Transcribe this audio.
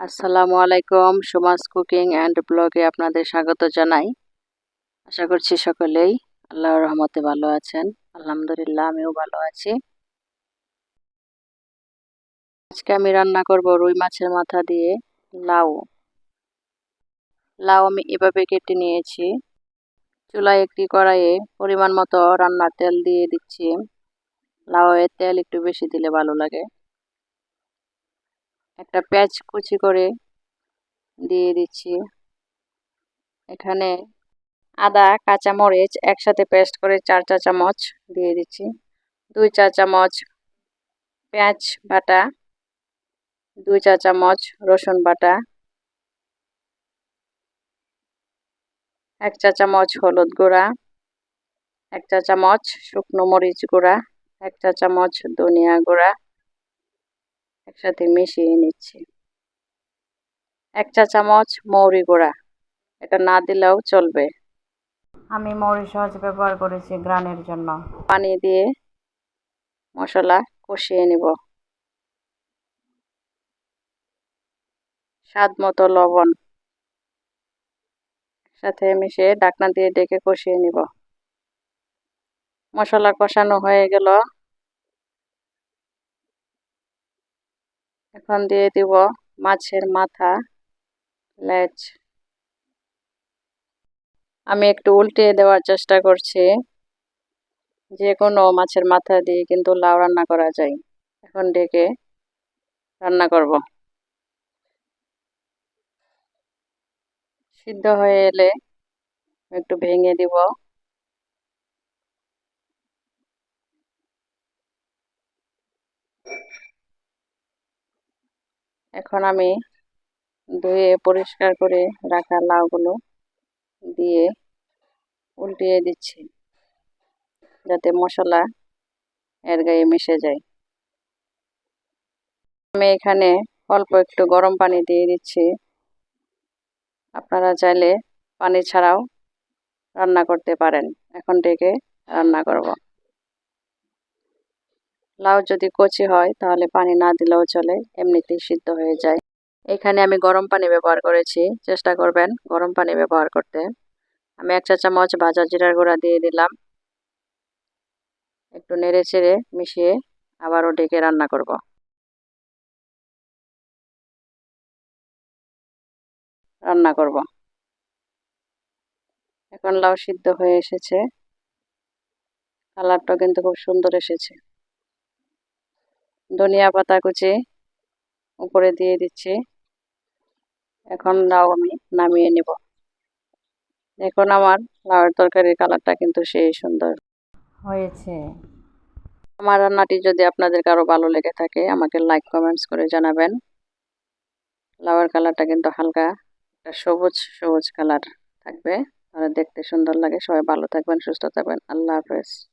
আসসালামু আলাইকুম Suma's cooking and ব্লগে আপনাদের স্বাগত জানাই। আশা করছি সকলেই আল্লাহর রহমতে ভালো আছেন। আলহামদুলিল্লাহ, আমিও ভালো আছি। আজকে আমি রান্না করব রুই মাছের মাথা দিয়ে লাউ। লাউ আমি এভাবে কেটে নিয়েছি। চুলায় একটি কড়াইয়ে পরিমাণ মতো রান্নার তেল দিয়ে দিচ্ছি। লাউয়ের তেল একটু বেশি দিলে ভালো লাগে। একটা পেঁয়াজ কুচি করে দিয়ে দিচ্ছি। এখানে আদা কাঁচামরিচ একসাথে পেস্ট করে চার চা চামচ দিয়ে দিচ্ছি। দুই চা চামচ পেঁয়াজ বাটা, দুই চা চামচ রসুন বাটা, এক চা চামচ হলুদ গুঁড়া, এক চা চামচ শুকনো মরিচ গুঁড়া, এক চা চামচ ধনিয়া গুঁড়া একসাথে মিশিয়ে নিচ্ছি। এক চা চামচ মৌরি গুঁড়া এটা না দিলেও চলবে। আমি মৌরি সহজ ব্যবহার করেছি গ্রানের জন্য। পানি দিয়ে মশলা কষিয়ে নিব। স্বাদ মতো লবণ সাথে মিশিয়ে ডাকনা দিয়ে ডেকে কষিয়ে নিব। মশলা কষানো হয়ে গেল। এখন দিয়ে দিব মাছের মাথা লেজ আমি একটু উল্টিয়ে দেওয়ার চেষ্টা করছি। যে কোনো মাছের মাথা দিয়ে কিন্তু লাউ রান্না করা যায়। এখন ডেকে রান্না করব। সিদ্ধ হয়ে এলে একটু ভেঙে দিব। এখন আমি ধুয়ে পরিষ্কার করে রাখা লাউগুলো দিয়ে উল্টিয়ে দিচ্ছি, যাতে মশলা এর গায়ে মিশে যায়। আমি এখানে অল্প একটু গরম পানি দিয়ে দিচ্ছি। আপনারা চাইলে পানি ছাড়াও রান্না করতে পারেন। এখন থেকে রান্না করব। লাউ যদি কচি হয়, তাহলে পানি না দিলেও চলে, এমনিতেই সিদ্ধ হয়ে যায়। এখানে আমি গরম পানি ব্যবহার করেছি, চেষ্টা করবেন গরম পানি ব্যবহার করতে। আমি এক চা চামচ ভাজা জিরার গুঁড়া দিয়ে দিলাম। একটু নেড়ে চেড়ে মিশিয়ে আবারও ডেকে রান্না করব। রান্না করব। এখন লাউ সিদ্ধ হয়ে এসেছে। কালারটা কিন্তু খুব সুন্দর এসেছে। ধনিয়া পাতা কুচি উপরে দিয়ে দিচ্ছি। এখন লাউ আমি নামিয়ে নিব। এখন আমার লাউয়ের তরকারির কালারটা কিন্তু সেই সুন্দর। হয়েছে। আমার রান্নাটি যদি আপনাদের কারও ভালো লেগে থাকে আমাকে লাইক কমেন্টস করে জানাবেন। লাউয়ের কালারটা কিন্তু হালকা একটা সবুজ সবুজ কালার থাকবে। তাহলে দেখতে সুন্দর লাগে। সবাই ভালো থাকবেন সুস্থ থাকবেন। আল্লাহ হাফেজ।